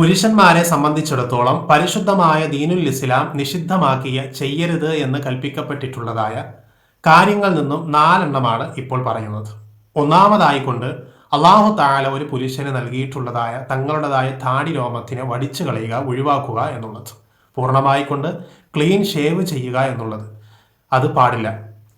പുരുഷന്മാരെ സംബന്ധിച്ചിടത്തോളം പരിശുദ്ധമായ ദീനുൽ ഇസ്ലാം നിഷിദ്ധമാക്കിയ ചെയ്യരുത് എന്ന് കൽപ്പിക്കപ്പെട്ടിട്ടുള്ളതായ കാര്യങ്ങളിൽ നിന്നും നാലെണ്ണമാണ് ഇപ്പോൾ പറയുന്നത്. ഒന്നാമതായി കൊണ്ട് അള്ളാഹു താല ഒരു പുരുഷന് നൽകിയിട്ടുള്ളതായ തങ്ങളുടേതായ താടി രോമത്തിനെ വടിച്ചു കളയുക ഒഴിവാക്കുക എന്നുള്ളത്. പൂർണമായിക്കൊണ്ട് ക്ലീൻ ഷേവ് ചെയ്യുക എന്നുള്ളത്. അത് പാടില്ല.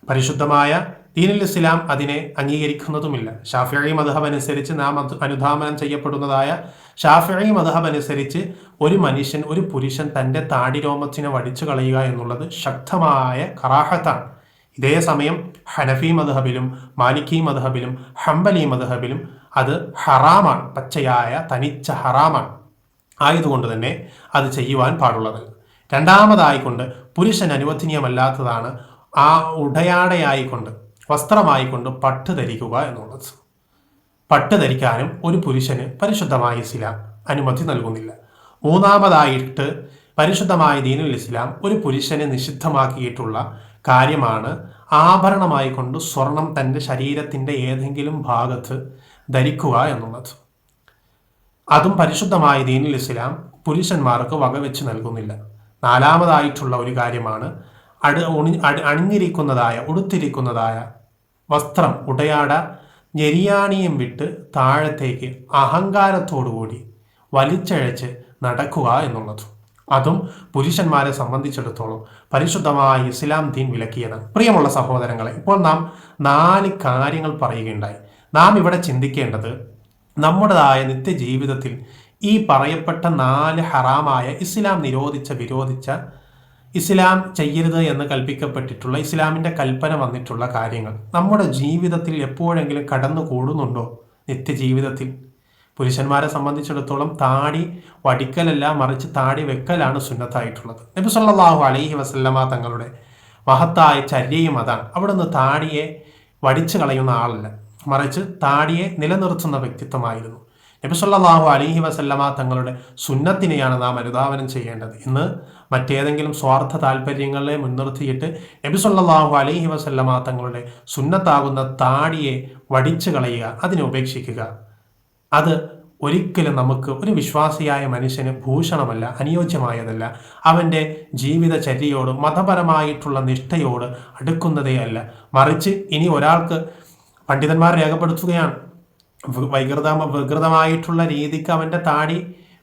പരിശുദ്ധമായ ദീനുൽ ഇസ്ലാം അതിനെ അംഗീകരിക്കുന്നതുമില്ല. ഷാഫിഈ മധബ് അനുസരിച്ച് നാം അനുധാമനം ചെയ്യപ്പെടുന്നതായ ഷാഫിഈ മധബ് അനുസരിച്ച് ഒരു മനുഷ്യൻ ഒരു പുരുഷൻ തന്റെ താടിരോമത്തിനെ വടിച്ചു കളയുക എന്നുള്ളത് ശക്തമായ കറാഹത്താണ്. ഇതേ സമയം ഹനഫി മധബിലും മാലിക്കി മധബിലും ഹംബലി മധബിലും അത് ഹറാമാണ് പച്ചയായ തനിച്ച ഹറാമാണ് ആയതുകൊണ്ട് തന്നെ അത് ചെയ്യുവാൻ പാടുള്ളത്. രണ്ടാമതായിക്കൊണ്ട് പുരുഷൻ അനുവദനീയമല്ലാത്തതാണ് ആ ഉടയാടയായിക്കൊണ്ട് വസ്ത്രമായിക്കൊണ്ട് പട്ട് ധരിക്കുക എന്നുള്ളത്. പട്ട് ധരിക്കാനും ഒരു പുരുഷന് പരിശുദ്ധമായ ഇസ്ലാം അനുമതി നൽകുന്നില്ല. മൂന്നാമതായിട്ട് പരിശുദ്ധമായ ദീനുൽ ഇസ്ലാം ഒരു പുരുഷനെ നിഷിദ്ധമാക്കിയിട്ടുള്ള കാര്യമാണ് ആഭരണമായി കൊണ്ട് സ്വർണം തന്റെ ശരീരത്തിന്റെ ഏതെങ്കിലും ഭാഗത്ത് ധരിക്കുക എന്നുള്ളത്. അതും പരിശുദ്ധമായ ദീനുൽ ഇസ്ലാം പുരുഷന്മാർക്ക് വകവെച്ച് നൽകുന്നില്ല. നാലാമതായിട്ടുള്ള ഒരു കാര്യമാണ് അണിഞ്ഞിരിക്കുന്നതായ ഉടുത്തിരിക്കുന്നതായ വസ്ത്രം ഉടയാട ഞെരിയാണിയും വിട്ട് താഴത്തേക്ക് അഹങ്കാരത്തോടുകൂടി വലിച്ചഴച്ച് നടക്കുക എന്നുള്ളത്. അതും പുരുഷന്മാരെ സംബന്ധിച്ചിടത്തോളം പരിശുദ്ധമായ ഇസ്ലാം ദീൻ വിലക്കിയത്. പ്രിയമുള്ള സഹോദരങ്ങളെ ഇപ്പോൾ നാം നാല് കാര്യങ്ങൾ പറയുകയുണ്ടായി. നാം ഇവിടെ ചിന്തിക്കേണ്ടത് നമ്മുടേതായ നിത്യജീവിതത്തിൽ ഈ പറയപ്പെട്ട നാല് ഹറാമായ ഇസ്ലാം നിരോധിച്ച വിരോധിച്ച ഇസ്ലാം ചെയ്യരുത് എന്ന് കൽപ്പിക്കപ്പെട്ടിട്ടുള്ള ഇസ്ലാമിന്റെ കൽപ്പന വന്നിട്ടുള്ള കാര്യങ്ങൾ നമ്മുടെ ജീവിതത്തിൽ എപ്പോഴെങ്കിലും കടന്നു കൂടുന്നുണ്ടോ നിത്യജീവിതത്തിൽ. പുരുഷന്മാരെ സംബന്ധിച്ചിടത്തോളം താടി വടിക്കലല്ല മറിച്ച് താടി വെക്കലാണ് സുന്നത്തായിട്ടുള്ളത്. സല്ലല്ലാഹു അലൈഹി വസല്ലമ തങ്ങളുടെ മഹത്തായ ചര്യയും അതാണ്. അവിടുന്ന് താടിയെ വടിച്ചു കളയുന്ന ആളല്ല. മറിച്ച് താടിയെ നിലനിർത്തുന്ന വ്യക്തിത്വമായിരുന്നു. നബി സല്ലല്ലാഹു അലൈഹി വസല്ലമ തങ്ങളുടെ സുന്നത്തിനെയാണ് നാം അനുധാവനം ചെയ്യേണ്ടത്. ഇന്ന് മറ്റേതെങ്കിലും സ്വാർത്ഥ താല്പര്യങ്ങളെ മുൻനിർത്തിയിട്ട് നബി സല്ലല്ലാഹു അലൈഹി വസല്ലമ തങ്ങളുടെ സുന്നത്താകുന്ന താടിയെ വടിച്ചു കളയുക അതിനെ ഉപേക്ഷിക്കുക. അത് ഒരിക്കലും നമുക്ക് ഒരു വിശ്വാസിയായ മനുഷ്യന് ഭൂഷണമല്ല അനുയോജ്യമായതല്ല. അവന്റെ ജീവിതചര്യയോട് മതപരമായിട്ടുള്ള നിഷ്ഠയോട് അടുക്കുന്നതേ അല്ല മറിച്ച് ഇനി ഒരാൾക്ക് പണ്ഡിതന്മാർ രേഖപ്പെടുത്തുകയാണ്. വൈകൃത വികൃതമായിട്ടുള്ള രീതിക്ക് അവന്റെ താടി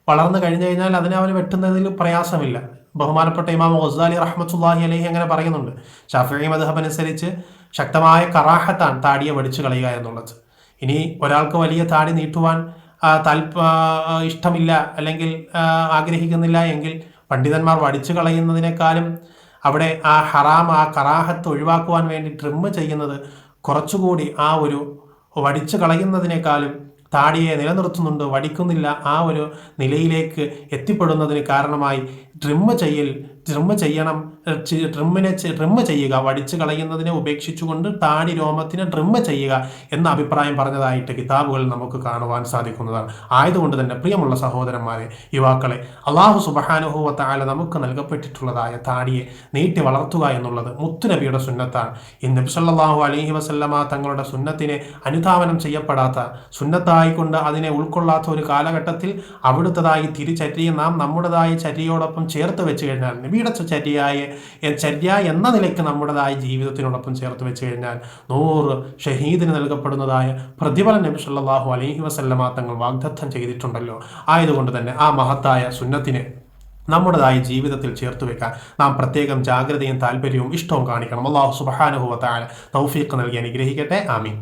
വളർന്നു കഴിഞ്ഞു കഴിഞ്ഞാൽ അതിനെ അവന് വെട്ടുന്നതിൽ പ്രയാസമില്ല. ബഹുമാനപ്പെട്ട ഇമാം ഗസാലി റഹ്മത്തുല്ലാഹി അലഹി അങ്ങനെ പറയുന്നുണ്ട്. ഷാഫി മദ്ഹബ് അനുസരിച്ച് ശക്തമായ കറാഹത്താണ് താടിയെ വടിച്ചു കളയുക എന്നുള്ളത്. ഇനി ഒരാൾക്ക് വലിയ താടി നീട്ടുവാൻ താൽപ ഇഷ്ടമില്ല അല്ലെങ്കിൽ ആഗ്രഹിക്കുന്നില്ല എങ്കിൽ പണ്ഡിതന്മാർ വടിച്ചു കളയുന്നതിനേക്കാളും അവിടെ ആ ഹറാം ആ കറാഹത്ത് ഒഴിവാക്കുവാൻ വേണ്ടി ട്രിം ചെയ്യുന്നത് കുറച്ചുകൂടി ആ ഒരു വടിച്ചു കളയുന്നതിനേക്കാളും താടിയെ നിലനിർത്തുന്നുണ്ട് വടിക്കുന്നില്ല ആ ഒരു നിലയിലേക്ക് എത്തിപ്പെടുന്നതിന് കാരണമായി ട്രിമ്മ് ചെയ്യൽ ട്രിമ്മ് ചെയ്യണം ട്രിമ്മിനെ ട്രിമ്മ് ചെയ്യുക വടിച്ചു കളയുന്നതിനെ ഉപേക്ഷിച്ചുകൊണ്ട് താടി രോമത്തിനെ ട്രിമ്മ് ചെയ്യുക എന്ന അഭിപ്രായം പറഞ്ഞതായിട്ട് കിതാബുകൾ നമുക്ക് കാണുവാൻ സാധിക്കുന്നതാണ്. ആയതുകൊണ്ട് തന്നെ പ്രിയമുള്ള സഹോദരന്മാരെ യുവാക്കളെ അള്ളാഹു സുബഹാനുഭവ നമുക്ക് നൽകപ്പെട്ടിട്ടുള്ളതായ താടിയെ നീട്ടി വളർത്തുക എന്നുള്ളത് മുത്തുനബിയുടെ സുന്നത്താണ്. ഈ നബ്സല്ലാഹു അലഹി വസല്ലമ തങ്ങളുടെ സുന്നത്തിനെ അനുധാവനം ചെയ്യപ്പെടാത്ത സുന്നത്തായിക്കൊണ്ട് അതിനെ ഉൾക്കൊള്ളാത്ത ഒരു കാലഘട്ടത്തിൽ അവിടുത്തതായി തിരിച്ചരിയെ നാം നമ്മുടേതായ ചര്യയോടൊപ്പം ചേർത്ത് വെച്ച് കഴിഞ്ഞാൽ നബിയുടെ ചര്യയായ ചര്യ എന്ന നിലയ്ക്ക് നമ്മുടേതായ ജീവിതത്തിനോടൊപ്പം ചേർത്ത് വെച്ച് കഴിഞ്ഞാൽ നൂറ് ഷഹീദിന് നൽകപ്പെടുന്നതായ പ്രതിഫലം നബി സല്ലാഹു അലൈഹി വസല്ലമ തങ്ങൾ വാഗ്ദത്തം ചെയ്തിട്ടുണ്ടല്ലോ. ആയതുകൊണ്ട് തന്നെ ആ മഹത്തായ സുന്നത്തിനെ നമ്മുടേതായ ജീവിതത്തിൽ ചേർത്ത് വെക്കാൻ നാം പ്രത്യേകം ജാഗ്രതയും താല്പര്യവും ഇഷ്ടവും കാണിക്കണം. അള്ളാഹു സുബാനുഭവത്തായ തൗഫീഖ് നൽകി അനുഗ്രഹിക്കട്ടെ. ആമീൻ.